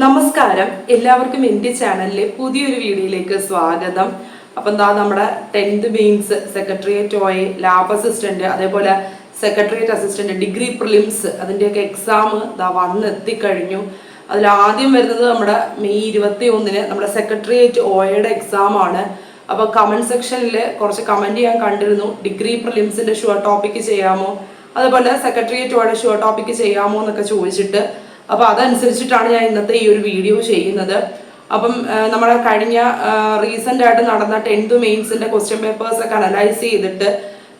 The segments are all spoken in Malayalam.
നമസ്കാരം. എല്ലാവർക്കും എന്റെ ചാനലിലെ പുതിയൊരു വീഡിയോയിലേക്ക് സ്വാഗതം. അപ്പം എന്താ നമ്മുടെ ടെൻത്ത് മെയിൻസ് സെക്രട്ടേറിയറ്റ് ഓയെ ലാബ് അസിസ്റ്റന്റ് അതേപോലെ സെക്രട്ടേറിയറ്റ് അസിസ്റ്റന്റ് ഡിഗ്രി പ്രിലിംസ് അതിന്റെയൊക്കെ എക്സാം ഇതാ വന്ന് എത്തിക്കഴിഞ്ഞു അതിൽ ആദ്യം വരുന്നത് നമ്മുടെ മെയ് ഇരുപത്തി ഒന്നിന് നമ്മുടെ സെക്രട്ടേറിയറ്റ് ഓയുടെ എക്സാം ആണ്. അപ്പോൾ കമന്റ് സെക്ഷനിൽ കുറച്ച് കമന്റ് ചെയ്യാൻ കണ്ടിരുന്നു. ഡിഗ്രി പ്രിലിംസിന്റെ ഷുവർ ടോപ്പിക്ക് ചെയ്യാമോ? അതുപോലെ സെക്രട്ടേറിയറ്റ് ഓയുടെ ഷുവർ ടോപ്പിക്ക് ചെയ്യാമോ എന്നൊക്കെ ചോദിച്ചിട്ട് അപ്പൊ അതനുസരിച്ചിട്ടാണ് ഞാൻ ഇന്നത്തെ ഈ ഒരു വീഡിയോ ചെയ്യുന്നത്. അപ്പം നമ്മളെ കഴിഞ്ഞ റീസെന്റ് ആയിട്ട് നടന്ന ടെൻത്ത് മെയിൻസിന്റെ ക്വസ്റ്റ്യൻ പേപ്പേഴ്സ് ഒക്കെ അനലൈസ് ചെയ്തിട്ട്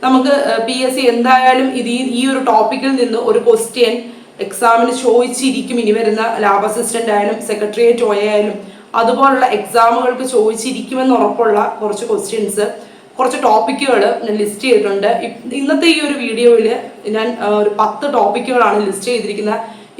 നമുക്ക് പി എസ് സി എന്തായാലും ഇത് ഈ- ഒരു ടോപ്പിക്കിൽ നിന്ന് ഒരു ക്വസ്റ്റ്യൻ എക്സാമിന് ചോദിച്ചിരിക്കും. ഇനി വരുന്ന ലാബ് അസിസ്റ്റന്റ് ആയാലും സെക്രട്ടേറിയറ്റ് ആയാലും അതുപോലുള്ള എക്സാമുകൾക്ക് ചോദിച്ചിരിക്കുമെന്ന് ഉറപ്പുള്ള കുറച്ച് ക്വസ്റ്റ്യൻസ് കുറച്ച് ടോപ്പിക്കുകൾ ഞാൻ ലിസ്റ്റ് ചെയ്തിട്ടുണ്ട്. ഇന്നത്തെ ഈ ഒരു വീഡിയോയിൽ ഞാൻ ഒരു പത്ത് ടോപ്പിക്കുകളാണ് ലിസ്റ്റ് ചെയ്തിരിക്കുന്ന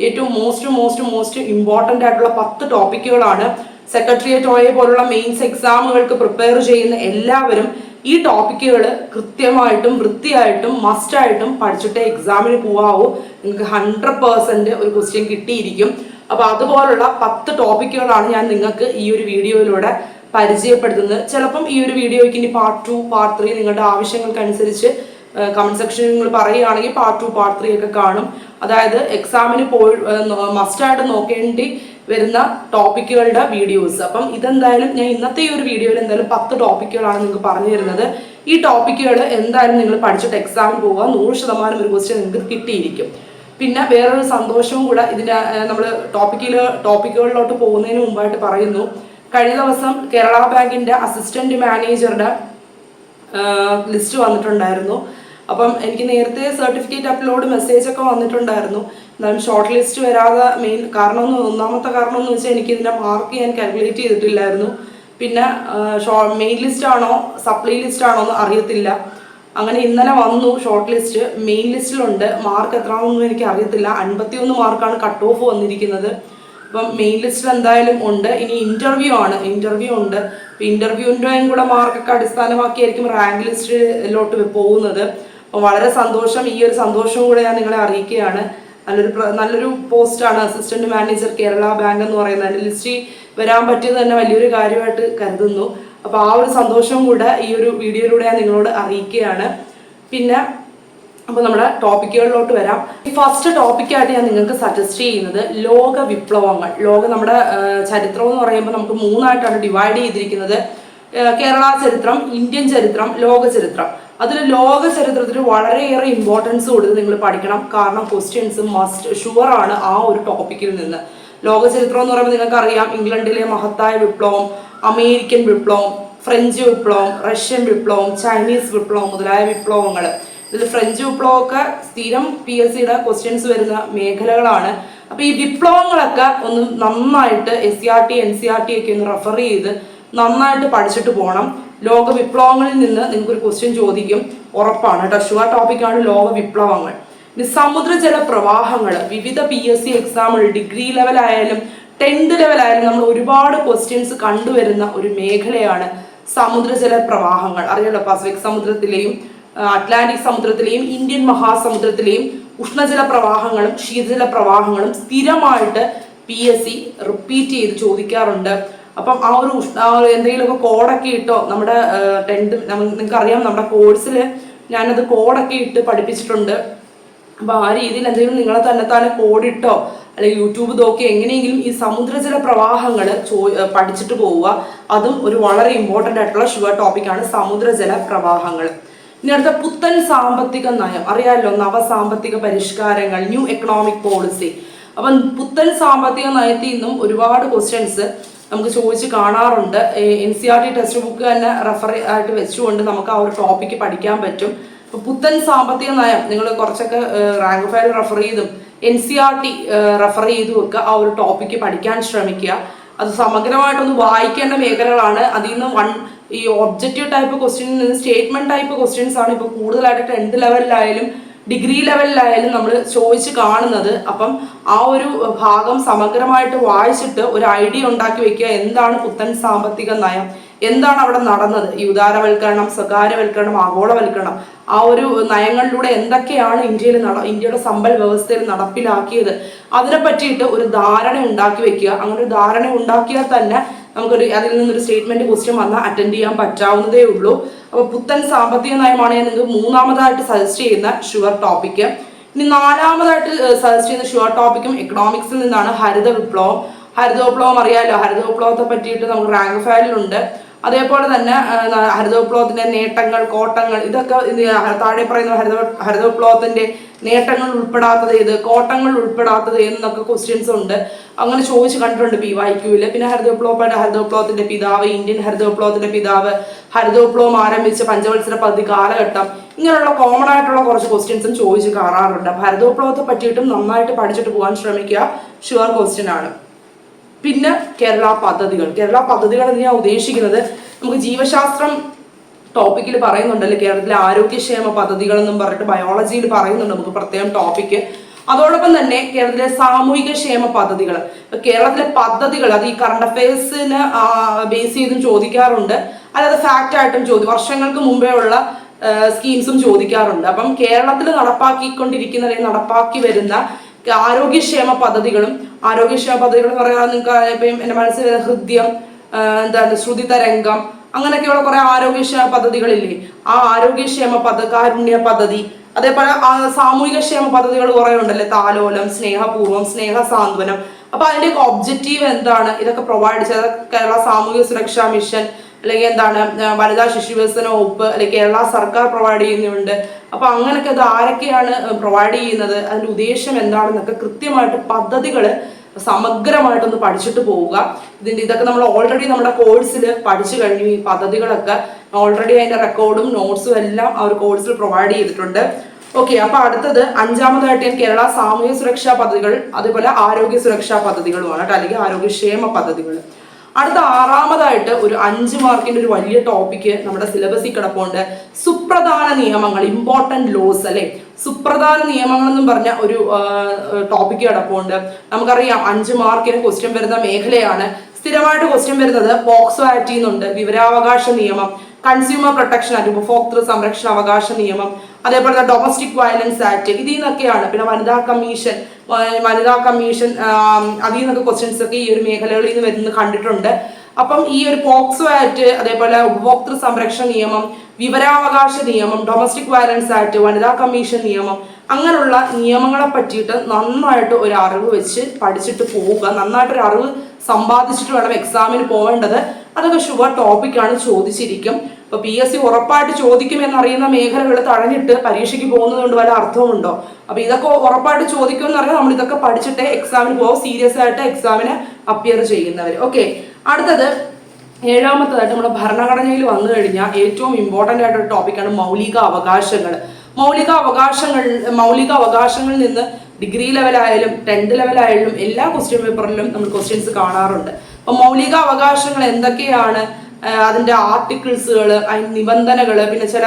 ഏറ്റവും മോസ്റ്റ് മോസ്റ്റ് മോസ്റ്റ് ഇമ്പോർട്ടന്റ് ആയിട്ടുള്ള പത്ത് ടോപ്പിക്കുകളാണ് സെക്രട്ടേറിയറ്റ് ഓയെ പോലുള്ള മെയിൻസ് എക്സാമുകൾക്ക് പ്രിപ്പയർ ചെയ്യുന്ന എല്ലാവരും ഈ ടോപ്പിക്കുകൾ കൃത്യമായിട്ടും വൃത്തിയായിട്ടും മസ്റ്റായിട്ടും പഠിച്ചിട്ട് എക്സാമിന് പോവാവൂ. നിങ്ങൾക്ക് ഹൺഡ്രഡ് പേഴ്സന്റ് ഒരു ക്വസ്റ്റ്യൻ കിട്ടിയിരിക്കും. അപ്പോൾ അതുപോലുള്ള പത്ത് ടോപ്പിക്കുകളാണ് ഞാൻ നിങ്ങൾക്ക് ഈ ഒരു വീഡിയോയിലൂടെ പരിചയപ്പെടുത്തുന്നത്. ചിലപ്പം ഈ ഒരു വീഡിയോയ്ക്ക് ഇനി പാർട്ട് ടു പാർട്ട് ത്രീ നിങ്ങളുടെ ആവശ്യങ്ങൾക്കനുസരിച്ച് കമന്റ് സെക്ഷനിൽ നിങ്ങൾ പറയുകയാണെങ്കിൽ പാർട്ട് ടു പാർട്ട് ത്രീ ഒക്കെ കാണും. അതായത് എക്സാമിന് പോയി മസ്റ്റായിട്ട് നോക്കേണ്ടി വരുന്ന ടോപ്പിക്കുകളുടെ വീഡിയോസ് അപ്പം ഇതെന്തായാലും ഞാൻ ഇന്നത്തെ ഈ ഒരു വീഡിയോയിൽ എന്തായാലും പത്ത് ടോപ്പിക്കുകളാണ് നിങ്ങൾക്ക് പറഞ്ഞു തരുന്നത്. ഈ ടോപ്പിക്കുകൾ എന്തായാലും നിങ്ങൾ പഠിച്ചിട്ട് എക്സാമിന് പോവുക. നൂറ് ശതമാനം ഒരു ക്വസ്റ്റ്യൻ നിങ്ങൾക്ക് കിട്ടിയിരിക്കും. പിന്നെ വേറൊരു സന്തോഷവും കൂടെ ഇതിന്റെ നമ്മൾ ടോപ്പിക്കിൽ ടോപ്പിക്കുകളിലോട്ട് പോകുന്നതിന് മുമ്പായിട്ട് പറയുന്നു. കഴിഞ്ഞ ദിവസം കേരള ബാങ്കിന്റെ അസിസ്റ്റന്റ് മാനേജറുടെ ലിസ്റ്റ് വന്നിട്ടുണ്ടായിരുന്നു. അപ്പം എനിക്ക് നേരത്തെ സർട്ടിഫിക്കറ്റ് അപ്ലോഡ് മെസ്സേജ് ഒക്കെ വന്നിട്ടുണ്ടായിരുന്നു. എന്നാലും ഷോർട്ട് ലിസ്റ്റ് വരാതെ മെയിൻ കാരണം ഒന്ന് ഒന്നാമത്തെ കാരണം എന്ന് വെച്ചാൽ എനിക്ക് ഇതിന്റെ മാർക്ക് ഞാൻ കാൽക്കുലേറ്റ് ചെയ്തിട്ടില്ലായിരുന്നു. പിന്നെ മെയിൻ ലിസ്റ്റ് ആണോ സപ്ലൈ ലിസ്റ്റ് ആണോ എന്ന് അറിയത്തില്ല. അങ്ങനെ ഇന്നലെ വന്നു ഷോർട്ട് ലിസ്റ്റ് മെയിൻ ലിസ്റ്റിലുണ്ട് മാർക്ക് എത്രയാണെന്നൊന്നും എനിക്ക് അറിയത്തില്ല. അൻപത്തിയൊന്ന് മാർക്കാണ് കട്ട് ഓഫ് വന്നിരിക്കുന്നത്. അപ്പം മെയിൻ ലിസ്റ്റിൽ എന്തായാലും ഉണ്ട്. ഇനി ഇന്റർവ്യൂ ആണ്. ഇന്റർവ്യൂ ഉണ്ട്. ഇന്റർവ്യൂവിന്റെയും കൂടെ മാർക്കൊക്കെ അടിസ്ഥാനമാക്കിയായിരിക്കും റാങ്ക് ലിസ്റ്റിലോട്ട് പോകുന്നത്. വളരെ സന്തോഷം. ഈ ഒരു സന്തോഷവും കൂടെ ഞാൻ നിങ്ങളെ അറിയിക്കുകയാണ്. നല്ലൊരു നല്ലൊരു പോസ്റ്റാണ് അസിസ്റ്റന്റ് മാനേജർ കേരള ബാങ്ക് എന്ന് പറയുന്നത്. അതിന്റെ ലിസ്റ്റിൽ വരാൻ പറ്റിയത് തന്നെ വലിയൊരു കാര്യമായിട്ട് കരുതുന്നു. അപ്പൊ ആ ഒരു സന്തോഷം കൂടെ ഈ ഒരു വീഡിയോയിലൂടെ ഞാൻ നിങ്ങളോട് അറിയിക്കുകയാണ്. പിന്നെ അപ്പൊ നമ്മുടെ ടോപ്പിക്കുകളിലോട്ട് വരാം. ഈ ഫസ്റ്റ് ടോപ്പിക്കായിട്ട് ഞാൻ നിങ്ങൾക്ക് സജസ്റ്റ് ചെയ്യുന്നത് ലോക വിപ്ലവങ്ങൾ. ലോക നമ്മുടെ ചരിത്രം എന്ന് പറയുമ്പോൾ നമുക്ക് മൂന്നായിട്ടാണ് ഡിവൈഡ് ചെയ്തിരിക്കുന്നത്. കേരള ചരിത്രം ഇന്ത്യൻ ചരിത്രം ലോക ചരിത്രം. അതിൽ ലോക ചരിത്രത്തിൽ വളരെയേറെ ഇമ്പോർട്ടൻസ് കൊടുത്ത് നിങ്ങൾ പഠിക്കണം. കാരണം ക്വസ്റ്റ്യൻസ് മസ്റ്റ് ഷുവർ ആണ് ആ ഒരു ടോപ്പിക്കിൽ നിന്ന്. ലോക ചരിത്രം എന്ന് പറയുമ്പോൾ നിങ്ങൾക്ക് അറിയാം ഇംഗ്ലണ്ടിലെ മഹത്തായ വിപ്ലവം അമേരിക്കൻ വിപ്ലവം ഫ്രഞ്ച് വിപ്ലവം റഷ്യൻ വിപ്ലവം ചൈനീസ് വിപ്ലവം മുതലായ വിപ്ലവങ്ങൾ ഇതിൽ ഫ്രഞ്ച് വിപ്ലവമൊക്കെ സ്ഥിരം പി എസ് സിയുടെ ക്വസ്റ്റ്യൻസ് വരുന്ന മേഖലകളാണ്. അപ്പൊ ഈ വിപ്ലവങ്ങളൊക്കെ ഒന്ന് നന്നായിട്ട് S C R T N C R T ഒക്കെ ഒന്ന് റെഫർ ചെയ്ത് നന്നായിട്ട് പഠിച്ചിട്ട് പോകണം ലോക വിപ്ലവങ്ങളിൽ നിന്ന് നിങ്ങൾക്ക് ഒരു ക്വസ്റ്റ്യൻ ചോദിക്കും. ഉറപ്പാണ് കേട്ടോ. ഷുവർ ടോപ്പിക്കാണ് ലോക വിപ്ലവങ്ങൾ സമുദ്രജല പ്രവാഹങ്ങൾ വിവിധ പി എസ് സി എക്സാമുകൾ ഡിഗ്രി ലെവലായാലും ടെൻത്ത് ലെവലായാലും നമ്മൾ ഒരുപാട് ക്വസ്റ്റ്യൻസ് കണ്ടുവരുന്ന ഒരു മേഖലയാണ് സമുദ്രജല പ്രവാഹങ്ങൾ അറിയാലോ പസഫിക് സമുദ്രത്തിലെയും അറ്റ്ലാന്റിക് സമുദ്രത്തിലെയും ഇന്ത്യൻ മഹാസമുദ്രത്തിലെയും ഉഷ്ണജല പ്രവാഹങ്ങളും ശീതജല പ്രവാഹങ്ങളും സ്ഥിരമായിട്ട് പി എസ് സി റിപ്പീറ്റ് ചെയ്ത് ചോദിക്കാറുണ്ട്. അപ്പം ആ ഒരു ഒരു എന്തെങ്കിലുമൊക്കെ കോഡൊക്കെ ഇട്ടോ നമ്മുടെ ടെൻത്ത് നിങ്ങൾക്ക് അറിയാം നമ്മുടെ കോഴ്സിൽ ഞാനത് കോഡൊക്കെ ഇട്ട് പഠിപ്പിച്ചിട്ടുണ്ട്. അപ്പോൾ ആ രീതിയിൽ എന്തെങ്കിലും നിങ്ങളെ തന്നെ തന്നെ കോഡിട്ടോ അല്ലെങ്കിൽ യൂട്യൂബ് നോക്കി എങ്ങനെയെങ്കിലും ഈ സമുദ്രജല പ്രവാഹങ്ങൾ ചോ പഠിച്ചിട്ട് പോവുക. അതും ഒരു വളരെ ഇമ്പോർട്ടന്റ് ആയിട്ടുള്ള ഷുവർ ടോപ്പിക്കാണ് സമുദ്രജല പ്രവാഹങ്ങൾ ഇനി അടുത്ത പുത്തൻ സാമ്പത്തിക നയം. അറിയാമല്ലോ നവ സാമ്പത്തിക പരിഷ്കാരങ്ങൾ ന്യൂ എക്കണോമിക് പോളിസി അപ്പം പുത്തൻ സാമ്പത്തിക നയത്തിൽ നിന്നും ഒരുപാട് ക്വസ്റ്റ്യൻസ് നമുക്ക് ചോദിച്ച് കാണാറുണ്ട്. N C R T textbook തന്നെ റെഫർ ആയിട്ട് വെച്ചുകൊണ്ട് നമുക്ക് ആ ഒരു ടോപ്പിക്ക് പഠിക്കാൻ പറ്റും. ഇപ്പൊ പുത്തൻ സാമ്പത്തിക നയം നിങ്ങൾ കുറച്ചൊക്കെ റാങ്ക് ഫയൽ റെഫർ ചെയ്തും N C R T refer ചെയ്തും ഒക്കെ ആ ഒരു ടോപ്പിക്ക് പഠിക്കാൻ ശ്രമിക്കുക. അത് സമഗ്രമായിട്ടൊന്ന് വായിക്കേണ്ട മേഖലകളാണ്. അതിൽ നിന്ന് വൺ ഈ objective type question statement type questions ആണ് ഇപ്പോൾ കൂടുതലായിട്ട് ടെൻത്ത് ലെവലിലായാലും ഡിഗ്രി ലെവലിലായാലും നമ്മൾ ചോദിച്ച് കാണുന്നത്. അപ്പം ആ ഒരു ഭാഗം സമഗ്രമായിട്ട് വായിച്ചിട്ട് ഒരു ഐഡിയ ഉണ്ടാക്കി വെക്കുക. എന്താണ് പുത്തൻ സാമ്പത്തിക നയം? എന്താണ് അവിടെ നടന്നത്? ഈ ഉദാരവൽക്കരണം സ്വകാര്യവൽക്കരണം ആഗോളവൽക്കരണം ആ ഒരു നയങ്ങളിലൂടെ എന്തൊക്കെയാണ് ഇന്ത്യയിൽ നട ഇന്ത്യയുടെ സമ്പൽ വ്യവസ്ഥയിൽ നടപ്പിലാക്കിയത്? അതിനെ പറ്റിയിട്ട് ഒരു ധാരണ ഉണ്ടാക്കി വെക്കുക. അങ്ങനെ ഒരു ധാരണ ഉണ്ടാക്കിയാൽ തന്നെ നമുക്കൊരു അതിൽ നിന്നൊരു സ്റ്റേറ്റ്മെന്റ് ക്വസ്റ്റ്യൻ വന്നാൽ അറ്റൻഡ് ചെയ്യാൻ പറ്റാവുന്നതേ ഉള്ളൂ. അപ്പോൾ പുത്തൻ സാമ്പത്തിക നയമാണ് ഞാൻ നിങ്ങൾക്ക് മൂന്നാമതായിട്ട് സജസ്റ്റ് ചെയ്യുന്ന ഷുവർ ടോപ്പിക്ക് ഇനി നാലാമതായിട്ട് സജസ്റ്റ് ചെയ്യുന്ന ഷുവർ ടോപ്പിക്കും എക്കണോമിക്സിൽ നിന്നാണ് ഹരിത വിപ്ലവം ഹരിത വിപ്ലവം അറിയാലോ? ഹരിത വിപ്ലവത്തെ പറ്റിയിട്ട് നമുക്ക് റാങ്ക് ഫയലിലുണ്ട് അതേപോലെ തന്നെ ഹരിതവിപ്ലവത്തിന്റെ നേട്ടങ്ങൾ കോട്ടങ്ങൾ ഇതൊക്കെ ഇത് താഴെ പറയുന്ന ഹരിത ഹരിത വിപ്ലവത്തിന്റെ നേട്ടങ്ങൾ ഉൾപ്പെടാത്തത് ഏത് കോട്ടങ്ങൾ ഉൾപ്പെടാത്തത് എന്നൊക്കെ ക്വസ്റ്റ്യൻസ് ഉണ്ട്. അങ്ങനെ ചോദിച്ചു കണ്ടിട്ടുണ്ട് പി വൈ ഇല്ല പിന്നെ ഹരിത ഹരിതവിപ്ലവത്തിന്റെ ഹരിത വിപ്ലവത്തിന്റെ പിതാവ് ഇന്ത്യൻ ഹരിത വിപ്ലവത്തിന്റെ പിതാവ് ഹരിത വിപ്ലവം ആരംഭിച്ച പഞ്ചവത്സര പദ്ധതി കാലഘട്ടം. ഇങ്ങനെയുള്ള കോമൺ ആയിട്ടുള്ള കുറച്ച് ക്വസ്റ്റ്യൻസും ചോദിച്ച് കാണാറുണ്ട്. ഹരിതവിപ്ലവത്തെ ഹരിത വിപ്ലവത്തെ പറ്റിയിട്ടും നന്നായിട്ട് പഠിച്ചിട്ട് പോകാൻ ശ്രമിക്കുക. ഷുവർ ക്വസ്റ്റ്യൻ ആണ്. പിന്നെ കേരള പദ്ധതികൾ. കേരള പദ്ധതികൾ എന്ന് ഞാൻ ഉദ്ദേശിക്കുന്നത് നമുക്ക് ജീവശാസ്ത്രം ടോപ്പിക്കിൽ പറയുന്നുണ്ടല്ലോ കേരളത്തിലെ ആരോഗ്യക്ഷേമ പദ്ധതികൾ എന്നും പറഞ്ഞിട്ട് ബയോളജിയിൽ പറയുന്നുണ്ട് നമുക്ക് പ്രത്യേകം ടോപ്പിക്ക് അതോടൊപ്പം തന്നെ കേരളത്തിലെ സാമൂഹിക ക്ഷേമ പദ്ധതികൾ കേരളത്തിലെ പദ്ധതികൾ അത് ഈ കറണ്ട് അഫയേഴ്സിന് ബേസ് ചെയ്തും ചോദിക്കാറുണ്ട്. അല്ലാതെ ഫാക്റ്റ് ആയിട്ടും ചോദ്യം വർഷങ്ങൾക്ക് മുമ്പേ ഉള്ള സ്കീംസും ചോദിക്കാറുണ്ട്. അപ്പം കേരളത്തിൽ നടപ്പാക്കിക്കൊണ്ടിരിക്കുന്ന അല്ലെങ്കിൽ നടപ്പാക്കി വരുന്ന ആരോഗ്യക്ഷേമ പദ്ധതികളും ആരോഗ്യക്ഷേമ പദ്ധതികൾ പറയാൻ നിങ്ങൾക്ക് ഇപ്പം എന്റെ മനസ്സിൽ ഹൃദ്യം എന്താണ് ശ്രുതി തരംഗം അങ്ങനെയൊക്കെയുള്ള കുറെ ആരോഗ്യക്ഷേമ പദ്ധതികളില്ലേ? ആ ആരോഗ്യക്ഷേമ പദ്ധതി കാരുണ്യ പദ്ധതി അതേപോലെ സാമൂഹിക ക്ഷേമ പദ്ധതികൾ കുറെ ഉണ്ടല്ലേ? താലോലം സ്നേഹപൂർവം സ്നേഹ സാന്ത്വനം അപ്പൊ അതിന്റെയൊക്കെ ഒബ്ജക്റ്റീവ് എന്താണ്? ഇതൊക്കെ പ്രൊവൈഡ് ചെയ്ത കേരള സാമൂഹിക സുരക്ഷാ മിഷൻ അല്ലെങ്കിൽ എന്താണ് വനിതാ ശിശു വികസന വകുപ്പ് അല്ലെങ്കിൽ കേരള സർക്കാർ പ്രൊവൈഡ് ചെയ്യുന്നുണ്ട്. അപ്പൊ അങ്ങനെയൊക്കെ അത് ആരൊക്കെയാണ് പ്രൊവൈഡ് ചെയ്യുന്നത് അതിന്റെ ഉദ്ദേശം എന്താണെന്നൊക്കെ കൃത്യമായിട്ട് പദ്ധതികൾ സമഗ്രമായിട്ടൊന്ന് പഠിച്ചിട്ട് പോവുക. ഇതിന്റെ ഇതൊക്കെ നമ്മൾ ഓൾറെഡി നമ്മുടെ കോഴ്സിൽ പഠിച്ചു കഴിഞ്ഞു ഈ പദ്ധതികളൊക്കെ. ഓൾറെഡി അതിന്റെ റെക്കോർഡും നോട്ട്സും എല്ലാം ഒരു കോഴ്സിൽ പ്രൊവൈഡ് ചെയ്തിട്ടുണ്ട്. ഓക്കെ അപ്പൊ അടുത്തത് അഞ്ചാമതായിട്ട് ഞാൻ കേരള സാമൂഹ്യ സുരക്ഷാ പദ്ധതികൾ അതുപോലെ ആരോഗ്യ സുരക്ഷാ പദ്ധതികളുമാണ് കേട്ടോ അല്ലെങ്കിൽ ആരോഗ്യക്ഷേമ പദ്ധതികൾ. അടുത്ത ആറാമതായിട്ട് ഒരു അഞ്ച് മാർക്കിന്റെ ഒരു വലിയ ടോപ്പിക്ക് നമ്മുടെ സിലബസിൽ കിടപ്പുണ്ട്. സുപ്രധാന നിയമങ്ങൾ ഇമ്പോർട്ടന്റ് ലോസ് അല്ലെ? സുപ്രധാന നിയമങ്ങൾ എന്നും പറഞ്ഞ ഒരു ടോപ്പിക് കിടപ്പുണ്ട്. നമുക്കറിയാം അഞ്ച് മാർക്കിന് ക്വസ്റ്റ്യൻ വരുന്ന മേഖലയാണ്. സ്ഥിരമായിട്ട് ക്വസ്റ്റ്യൻ വരുന്നത് പോക്സോ ആക്ടിന്നുണ്ട് വിവരാവകാശ നിയമം കൺസ്യൂമർ പ്രൊട്ടക്ഷൻ ആക്ട് ഉപഭോക്തൃ സംരക്ഷണ അവകാശ നിയമം അതേപോലെ തന്നെ ഡൊമസ്റ്റിക് വയലൻസ് ആക്ട് ഇതിൽ നിന്നൊക്കെയാണ് പിന്നെ വനിതാ കമ്മീഷൻ വനിതാ കമ്മീഷൻ അതിൽ നിന്നൊക്കെ ക്വസ്റ്റ്യൻസ് ഒക്കെ ഈ ഒരു മേഖലകളിൽ നിന്ന് വരുന്നത് കണ്ടിട്ടുണ്ട്. അപ്പം ഈ ഒരു പോക്സോ ആക്ട് അതേപോലെ ഉപഭോക്തൃ സംരക്ഷണ നിയമം വിവരാവകാശ നിയമം ഡൊമസ്റ്റിക് വയലൻസ് ആക്ട് വനിതാ കമ്മീഷൻ നിയമം അങ്ങനെയുള്ള നിയമങ്ങളെ പറ്റിയിട്ട് നന്നായിട്ട് ഒരു അറിവ് വെച്ച് പഠിച്ചിട്ട് പോവുക നന്നായിട്ട് ഒരു അറിവ് സമ്പാദിച്ചിട്ട് വേണം എക്സാമിന് പോകേണ്ടത് അതൊക്കെ ഷുവർ ടോപ്പിക്കാണ് ചോദിച്ചിരിക്കും. ഇപ്പൊ പി എസ് സി ഉറപ്പായിട്ട് ചോദിക്കും അറിയുന്ന മേഖലകൾ തഴഞ്ഞിട്ട് പരീക്ഷയ്ക്ക് പോകുന്നത് കൊണ്ട് വല്ല അർത്ഥമുണ്ടോ അപ്പൊ ഇതൊക്കെ ഉറപ്പായിട്ട് ചോദിക്കുമെന്ന് പറഞ്ഞാൽ നമ്മൾ ഇതൊക്കെ പഠിച്ചിട്ട് എക്സാമിന് പോകും സീരിയസ് ആയിട്ട് എക്സാമിന് അപ്പിയർ ചെയ്യുന്നവർ ഓക്കെ അടുത്തത് ഏഴാമത്തതായിട്ട് നമ്മുടെ ഭരണഘടനയിൽ വന്നു കഴിഞ്ഞാൽ ഏറ്റവും ഇമ്പോർട്ടന്റ് ആയിട്ടൊരു ടോപ്പിക്കാണ് മൗലിക അവകാശങ്ങൾ. മൗലിക അവകാശങ്ങൾ മൗലിക അവകാശങ്ങളിൽ നിന്ന് ഡിഗ്രി ലെവലായാലും ടെൻത്ത് ലെവലായാലും എല്ലാ ക്വസ്റ്റ്യൻ പേപ്പറിലും നമ്മൾ ക്വസ്റ്റ്യൻസ് കാണാറുണ്ട്. അപ്പോൾ മൗലിക അവകാശങ്ങൾ എന്തൊക്കെയാണ് അതിന്റെ ആർട്ടിക്കിൾസുകൾ അതിന് നിബന്ധനകൾ പിന്നെ ചില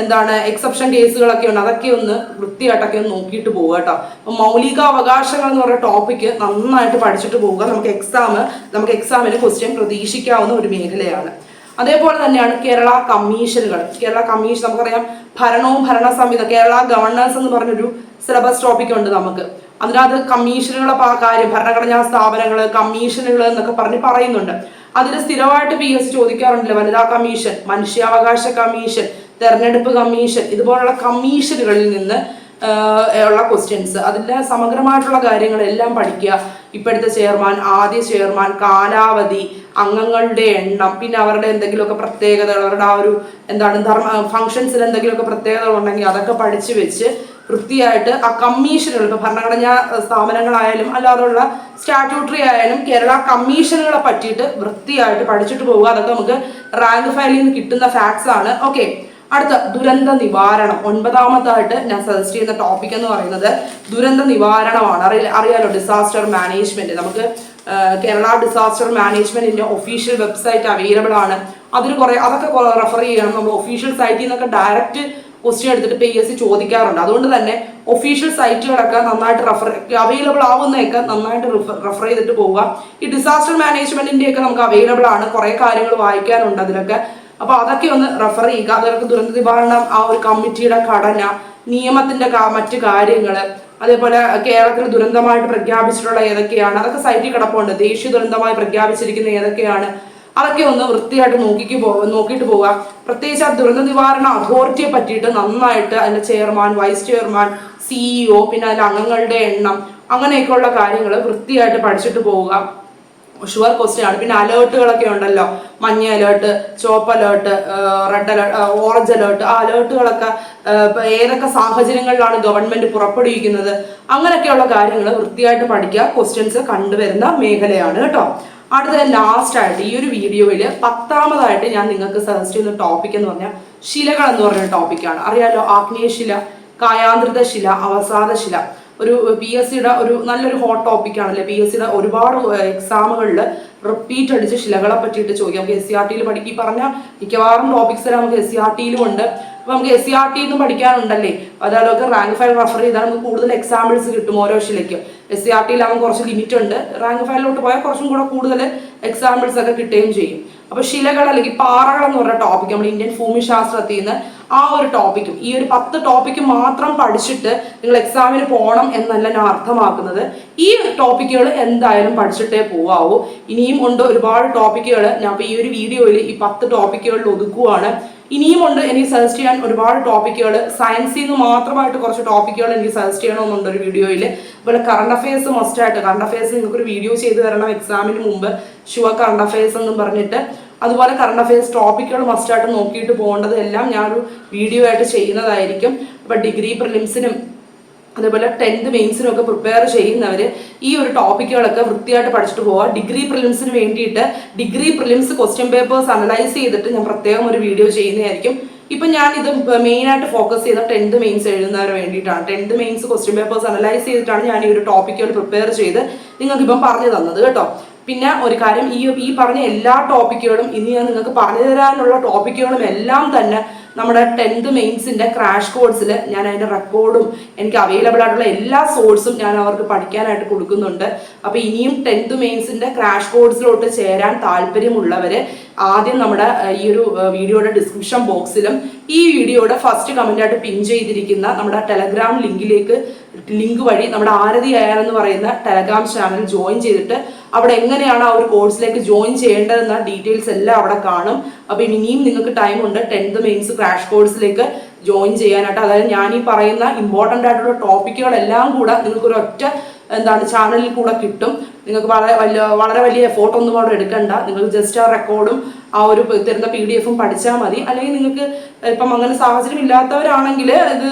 എന്താണ് എക്സെപ്ഷൻ കേസുകളൊക്കെ ഉണ്ട് അതൊക്കെ ഒന്ന് വൃത്തിയായിട്ടൊക്കെ ഒന്ന് നോക്കിയിട്ട് പോവുക കേട്ടോ. അപ്പൊ മൗലിക അവകാശങ്ങൾ എന്ന് പറയുന്ന ടോപ്പിക്ക് നന്നായിട്ട് പഠിച്ചിട്ട് പോവുക. നമുക്ക് എക്സാം നമുക്ക് എക്സാമിന് ക്വസ്റ്റ്യൻ പ്രതീക്ഷിക്കാവുന്ന ഒരു മേഖലയാണ്. അതേപോലെ തന്നെയാണ് കേരള കമ്മീഷനുകൾ കേരള കമ്മീഷൻ നമുക്കറിയാം ഭരണവും ഭരണ സംഹിത കേരള ഗവർണൻസ് എന്ന് പറഞ്ഞൊരു സിലബസ് ടോപ്പിക് ഉണ്ട് നമുക്ക്. അതിനകത്ത് കമ്മീഷനുകളെ കാര്യം ഭരണഘടനാ സ്ഥാപനങ്ങൾ കമ്മീഷനുകൾ എന്നൊക്കെ പറഞ്ഞ് പറയുന്നുണ്ട്. അതിൽ സ്ഥിരമായിട്ട് പി എസ് ചോദിക്കാറുണ്ടല്ലോ വനിതാ കമ്മീഷൻ മനുഷ്യാവകാശ കമ്മീഷൻ തെരഞ്ഞെടുപ്പ് കമ്മീഷൻ ഇതുപോലുള്ള കമ്മീഷനുകളിൽ നിന്ന് ഉള്ള ക്വസ്റ്റ്യൻസ് അതിന്റെ സമഗ്രമായിട്ടുള്ള കാര്യങ്ങളെല്ലാം പഠിക്കുക. ഇപ്പോഴത്തെ ചെയർമാൻ ആദ്യ ചെയർമാൻ കാലാവധി അംഗങ്ങളുടെ എണ്ണം പിന്നെ അവരുടെ എന്തെങ്കിലുമൊക്കെ പ്രത്യേകതകൾ അവരുടെ ആ ഒരു എന്താണ് ധർമ്മ ഫംഗ്ഷൻസിൽ എന്തെങ്കിലുമൊക്കെ പ്രത്യേകതകൾ ഉണ്ടെങ്കിൽ അതൊക്കെ പഠിച്ചു വെച്ച് വൃത്തിയായിട്ട് ആ കമ്മീഷനുകൾ ഇപ്പൊ ഭരണഘടനാ സ്ഥാപനങ്ങളായാലും അല്ലാതെയുള്ള സ്റ്റാറ്റ്യൂട്ടറി ആയാലും കേരള കമ്മീഷനുകളെ പറ്റിയിട്ട് വൃത്തിയായിട്ട് പഠിച്ചിട്ട് പോവുക. അതൊക്കെ നമുക്ക് റാങ്ക് ഫയലിൽ നിന്ന് കിട്ടുന്ന ഫാക്ട്സ് ആണ്. ഓക്കെ അടുത്ത ദുരന്ത നിവാരണം. ഒൻപതാമതായിട്ട് ഞാൻ സജസ്റ്റ് ചെയ്യുന്ന ടോപ്പിക് എന്ന് പറയുന്നത് ദുരന്ത നിവാരണമാണ്. അറിയാലോ ഡിസാസ്റ്റർ മാനേജ്മെന്റ് നമുക്ക് കേരള ഡിസാസ്റ്റർ മാനേജ്മെന്റിന്റെ ഒഫീഷ്യൽ വെബ്സൈറ്റ് അവൈലബിൾ ആണ്. അതിന് കുറെ അതൊക്കെ റെഫർ ചെയ്യണം. നമ്മൾ ഒഫീഷ്യൽ സൈറ്റിൽ നിന്നൊക്കെ ഡയറക്റ്റ് ക്വസ്റ്റ്യൻ എടുത്തിട്ട് പി എസ് സി ചോദിക്കാറുണ്ട്. അതുകൊണ്ട് തന്നെ ഒഫീഷ്യൽ സൈറ്റുകളൊക്കെ നന്നായിട്ട് റെഫർ അവൈലബിൾ ആവുന്നതൊക്കെ നന്നായിട്ട് റെഫർ ചെയ്തിട്ട് പോവുക. ഈ ഡിസാസ്റ്റർ മാനേജ്മെന്റിന്റെ ഒക്കെ നമുക്ക് അവൈലബിൾ ആണ്. കുറേ കാര്യങ്ങൾ വായിക്കാനുണ്ട് അതിലൊക്കെ. അപ്പൊ അതൊക്കെ ഒന്ന് റെഫർ ചെയ്യുക. അതൊക്കെ ദുരന്ത നിവാരണം ആ ഒരു കമ്മിറ്റിയുടെ ഘടന നിയമത്തിന്റെ മറ്റു കാര്യങ്ങൾ അതേപോലെ കേരളത്തിൽ ദുരന്തമായിട്ട് പ്രഖ്യാപിച്ചിട്ടുള്ള ഏതൊക്കെയാണ്? അതൊക്കെ സൈറ്റിൽ കിടപ്പുണ്ട്. ദേശീയ ദുരന്തമായി പ്രഖ്യാപിച്ചിരിക്കുന്ന ഏതൊക്കെയാണ്? അതൊക്കെ ഒന്ന് വൃത്തിയായിട്ട് നോക്കിക്ക് പോ നോക്കിയിട്ട് പോവുക. പ്രത്യേകിച്ച് ആ ദുരന്ത നിവാരണ അതോറിറ്റിയെ പറ്റിയിട്ട് നന്നായിട്ട് അതിന്റെ ചെയർമാൻ വൈസ് ചെയർമാൻ സിഇഒ പിന്നെ അതിന്റെ അംഗങ്ങളുടെ എണ്ണം അങ്ങനെയൊക്കെയുള്ള കാര്യങ്ങൾ വൃത്തിയായിട്ട് പഠിച്ചിട്ട് പോവുക. ഷുവർ ക്വസ്റ്റ്യൻ ആണ്. പിന്നെ അലേർട്ടുകളൊക്കെ ഉണ്ടല്ലോ. മഞ്ഞ അലേർട്ട് ചുവപ്പ് alert red alert orange alert ആ അലേർട്ടുകളൊക്കെ ഏതൊക്കെ സാഹചര്യങ്ങളിലാണ് ഗവൺമെന്റ് പുറപ്പെടുവിക്കുന്നത്? അങ്ങനെയൊക്കെയുള്ള കാര്യങ്ങൾ വൃത്തിയായിട്ട് പഠിക്കുക. ക്വസ്റ്റ്യൻസ് കണ്ടുവരുന്ന മേഖലയാണ് കേട്ടോ. അടുത്തത് ലാസ്റ്റ് ആയിട്ട് ഈ ഒരു വീഡിയോയിൽ പത്താമതായിട്ട് ഞാൻ നിങ്ങൾക്ക് സജസ്റ്റ് ചെയ്യുന്ന ടോപ്പിക് എന്ന് പറഞ്ഞാൽ ശിലകൾ എന്ന് പറഞ്ഞ ടോപ്പിക്കാണ് അറിയാലോ? ആഗ്നേയശില കായാന്ത്രിത ശില അവസാദ ശില. ഒരു പി എസ് സിയുടെ ഒരു നല്ലൊരു ഹോട്ട് ടോപ്പിക് ആണല്ലേ? പി എസ് സിയുടെ ഒരുപാട് എക്സാമുകളിൽ റിപ്പീറ്റ് അടിച്ച് ശിലകളെ പറ്റിയിട്ട് ചോദിക്കാം. നമുക്ക് എസ് സി ആർ ടിയിൽ പഠിക്കും പറഞ്ഞ മിക്കവാറും ടോപ്പിക്സ് എല്ലാം നമുക്ക് എസ് സി ആർ ടിയിലും ഉണ്ട്. അപ്പൊ നമുക്ക് എസ് സി ആർ ടി എന്നും പഠിക്കാനുണ്ടല്ലേ? അതായത് റാങ്ക് ഫയൽ റെഫർ ചെയ്താൽ നമുക്ക് കൂടുതൽ എക്സാമ്പിൾസ് കിട്ടും ഓരോ ശിലയ്ക്കും. എസ് സി ആർ ടിയിലാകുമ്പോൾ കുറച്ച് ലിമിറ്റ് ഉണ്ട്. റാങ്ക് ഫയലിലോട്ട് പോയാൽ കുറച്ചും കൂടെ കൂടുതൽ എക്സാമ്പിൾസ് ഒക്കെ കിട്ടുകയും ചെയ്യും. അപ്പൊ ശിലകൾ അല്ലെങ്കിൽ പാറകൾ എന്ന് പറഞ്ഞ ടോപ്പിക് നമ്മൾ ഇന്ത്യൻ ഭൂമിശാസ്ത്രത്തിൽ നിന്ന് ആ ഒരു ടോപ്പിക്കും ഈ ഒരു പത്ത് ടോപ്പിക്ക് മാത്രം പഠിച്ചിട്ട് നിങ്ങൾ എക്സാമിന് പോകണം എന്നല്ല ഞാൻ അർത്ഥമാക്കുന്നത്. ഈ ടോപ്പിക്കുകൾ എന്തായാലും പഠിച്ചിട്ടേ പോവാവൂ. ഇനിയും ഉണ്ട് ഒരുപാട് ടോപ്പിക്കുകൾ ഞാൻ ഇപ്പോൾ ഈ ഒരു വീഡിയോയിൽ ഈ പത്ത് ടോപ്പിക്കുകളിൽ ഒതുക്കുവാണ്. ഇനിയും ഉണ്ട് എനിക്ക് സജസ്റ്റ് ചെയ്യാൻ ഒരുപാട് ടോപ്പിക്കുകൾ സയൻസിൽ നിന്ന് മാത്രമായിട്ട് കുറച്ച് ടോപ്പിക്കുകൾ എനിക്ക് സജസ്റ്റ് ചെയ്യണമെന്നുണ്ട് ഒരു വീഡിയോയിൽ അതുപോലെ കറണ്ട് അഫയേഴ്സ് മസ്റ്റ് ആയിട്ട്. കറണ്ട് അഫയേഴ്സ് നിങ്ങൾക്കൊരു വീഡിയോ ചെയ്ത് തരണം എക്സാമിന് മുമ്പ്. ഷുവർ കറണ്ട് അഫയേഴ്സ് എന്നും പറഞ്ഞിട്ട്. അതുപോലെ കറണ്ട് അഫയേഴ്സ് ടോപ്പിക്കുകൾ മസ്റ്റ് ആയിട്ട് നോക്കിയിട്ട് പോകേണ്ടതെല്ലാം ഞാനൊരു വീഡിയോ ആയിട്ട് ചെയ്യുന്നതായിരിക്കും. അപ്പോൾ ഡിഗ്രി പ്രിലിംസിനും അതേപോലെ ടെൻത്ത് മെയിൻസിനും ഒക്കെ പ്രിപ്പയർ ചെയ്യുന്നവർ ഈ ഒരു ടോപ്പിക്കുകളൊക്കെ വൃത്തിയായിട്ട് പഠിച്ചിട്ട് പോവുക ഡിഗ്രി പ്രിലിംസിന് വേണ്ടിയിട്ട് degree prelims question papers analyse ചെയ്തിട്ട് ഞാൻ പ്രത്യേകം ഒരു വീഡിയോ ചെയ്യുന്നതായിരിക്കും. ഇപ്പം ഞാൻ ഇത് മെയിൻ ആയിട്ട് ഫോക്കസ് ചെയ്ത ടെൻത്ത് മെയിൻസ് എഴുതുന്നവരെ വേണ്ടിയിട്ടാണ്. Tenth mains question papers analyse ചെയ്തിട്ടാണ് ഞാൻ ഈ ഒരു ടോപ്പിക്കുകൾ പ്രിപ്പയർ ചെയ്ത് നിങ്ങൾക്ക് ഇപ്പം പറഞ്ഞു തന്നത് കേട്ടോ. പിന്നെ ഒരു കാര്യം ഈ ഈ പറഞ്ഞ എല്ലാ ടോപ്പിക്കുകളും ഇനി ഞാൻ നിങ്ങൾക്ക് പറഞ്ഞു തരാനുള്ള ടോപ്പിക്കുകളും എല്ലാം തന്നെ നമ്മുടെ ടെൻത്ത് മെയിൻസിന്റെ ക്രാഷ് കോഴ്സിൽ ഞാൻ അതിന്റെ റെക്കോർഡും എനിക്ക് അവൈലബിൾ ആയിട്ടുള്ള എല്ലാ സോഴ്സും ഞാൻ അവർക്ക് പഠിക്കാനായിട്ട് കൊടുക്കുന്നുണ്ട്. അപ്പോൾ ഇനിയും ടെൻത്ത് മെയിൻസിന്റെ ക്രാഷ് കോഴ്സിലോട്ട് ചേരാൻ താല്പര്യമുള്ളവര് ആദ്യം നമ്മുടെ ഈ ഒരു വീഡിയോയുടെ ഡിസ്ക്രിപ്ഷൻ ബോക്സിലും ഈ വീഡിയോയുടെ ഫസ്റ്റ് കമന്റ് ആയിട്ട് പിൻ ചെയ്തിരിക്കുന്ന നമ്മുടെ ടെലഗ്രാം ലിങ്കിലേക്ക് ലിങ്ക് വഴി നമ്മുടെ ആരതി അയാൾ എന്ന് പറയുന്ന ടെലഗ്രാം ചാനൽ ജോയിൻ ചെയ്തിട്ട് അവിടെ എങ്ങനെയാണ് ആ ഒരു കോഴ്സിലേക്ക് ജോയിൻ ചെയ്യേണ്ടതെന്ന ഡീറ്റെയിൽസ് എല്ലാം അവിടെ കാണും. അപ്പൊ ഇനിയും നിങ്ങൾക്ക് ടൈം ഉണ്ട് ടെൻത്ത് മെയിൻസ് ക്രാഷ് കോഴ്സിലേക്ക് ജോയിൻ ചെയ്യാനായിട്ട്. അതായത് ഞാൻ ഈ പറയുന്ന ഇമ്പോർട്ടന്റ് ആയിട്ടുള്ള ടോപ്പിക്കുകളെല്ലാം കൂടെ നിങ്ങൾക്ക് ഒരു ഒറ്റ എന്താണ് ചാനലിൽ കൂടെ കിട്ടും. നിങ്ങൾക്ക് വളരെ വലിയ വളരെ വലിയ എഫോർട്ട് ഒന്നും അവിടെ എടുക്കണ്ട. നിങ്ങൾക്ക് ജസ്റ്റ് ആ റെക്കോർഡും ആ ഒരു തരുന്ന പി ഡി എഫും പഠിച്ചാൽ മതി. അല്ലെങ്കിൽ നിങ്ങൾക്ക് ഇപ്പം അങ്ങനെ സാഹചര്യം ഇല്ലാത്തവരാണെങ്കിൽ ഇത്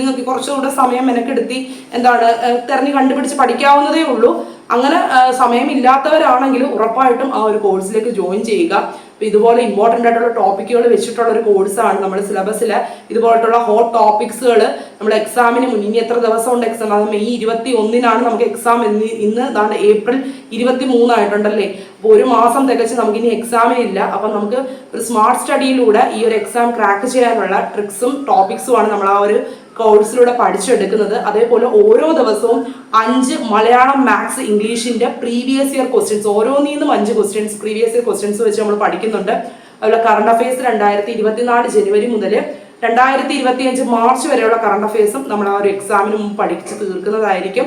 നിങ്ങൾക്ക് കുറച്ചുകൂടെ സമയം മെനക്കെടുത്തി എന്താണ് തിരഞ്ഞു കണ്ടുപിടിച്ച് പഠിക്കാവുന്നതേ ഉള്ളൂ. അങ്ങനെ സമയമില്ലാത്തവരാണെങ്കിൽ ഉറപ്പായിട്ടും ആ ഒരു കോഴ്സിലേക്ക് ജോയിൻ ചെയ്യുക. ഇതുപോലെ ഇമ്പോർട്ടന്റ് ആയിട്ടുള്ള ടോപ്പിക്കുകൾ വെച്ചിട്ടുള്ള ഒരു കോഴ്സാണ് നമ്മുടെ സിലബസിൽ ഇതുപോലത്തുള്ള ഹോട്ട് ടോപ്പിക്സുകൾ നമ്മൾ എക്സാമിന് മുന്നിൽ ഇനി എത്ര ദിവസം ഉണ്ട് എക്സാം അത് മെയ് ഇരുപത്തി ഒന്നിനാണ് നമുക്ക് എക്സാം ഇന്ന് ഇന്ന് ഇതാണ് ഏപ്രിൽ ഇരുപത്തി മൂന്നായിട്ടുണ്ടല്ലേ അപ്പോൾ ഒരു മാസം തികച്ച് നമുക്കിനി എക്സാമേ ഇല്ല. അപ്പം നമുക്ക് ഒരു സ്മാർട്ട് സ്റ്റഡിയിലൂടെ ഈ ഒരു എക്സാം ക്രാക്ക് ചെയ്യാനുള്ള ട്രിക്സും ടോപ്പിക്സുമാണ് നമ്മൾ ആ ഒരു കോഴ്സിലൂടെ പഠിച്ചെടുക്കുന്നത്. അതേപോലെ ഓരോ ദിവസവും അഞ്ച് മലയാളം മാത്സ് ഇംഗ്ലീഷിന്റെ പ്രീവിയസ് ഇയർ ക്വസ്റ്റ്യൻസ് ഓരോന്നിൽ അഞ്ച് ക്വസ്റ്റ്യൻസ് പ്രീവിയസ് ഇയർ ക്വസ്റ്റ്യൻസ് വെച്ച് നമ്മൾ പഠിക്കുന്നുണ്ട്. അതുപോലെ കറണ്ട് അഫയേഴ്സ് രണ്ടായിരത്തി ഇരുപത്തിനാല് ജനുവരി മുതൽ രണ്ടായിരത്തി ഇരുപത്തി അഞ്ച് മാർച്ച് വരെയുള്ള കറണ്ട് അഫയേഴ്സും നമ്മൾ ആ ഒരു എക്സാമിന് മുമ്പ് പഠിച്ച് തീർക്കുന്നതായിരിക്കും.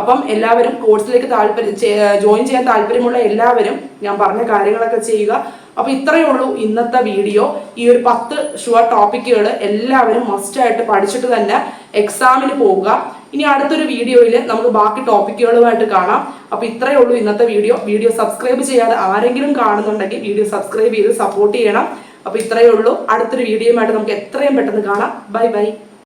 അപ്പം എല്ലാവരും കോഴ്സിലേക്ക് താല്പര്യം ജോയിൻ ചെയ്യാൻ താല്പര്യമുള്ള എല്ലാവരും ഞാൻ പറഞ്ഞ കാര്യങ്ങളൊക്കെ ചെയ്യുക. അപ്പൊ ഇത്രയേ ഉള്ളൂ ഇന്നത്തെ വീഡിയോ. ഈ ഒരു പത്ത് ഷുവർ ടോപ്പിക്കുകൾ എല്ലാവരും മസ്റ്റ് ആയിട്ട് പഠിച്ചിട്ട് തന്നെ എക്സാമിന് പോവുക. ഇനി അടുത്തൊരു വീഡിയോയിൽ നമുക്ക് ബാക്കി ടോപ്പിക്കുകളുമായിട്ട് കാണാം. അപ്പൊ ഇത്രയേ ഉള്ളൂ ഇന്നത്തെ വീഡിയോ. വീഡിയോ സബ്സ്ക്രൈബ് ചെയ്യാതെ ആരെങ്കിലും കാണുന്നുണ്ടെങ്കിൽ വീഡിയോ സബ്സ്ക്രൈബ് ചെയ്ത് സപ്പോർട്ട് ചെയ്യണം. അപ്പൊ ഇത്രയേ ഉള്ളൂ. അടുത്തൊരു വീഡിയോയുമായിട്ട് നമുക്ക് എത്രയും പെട്ടെന്ന് കാണാം. Bye bye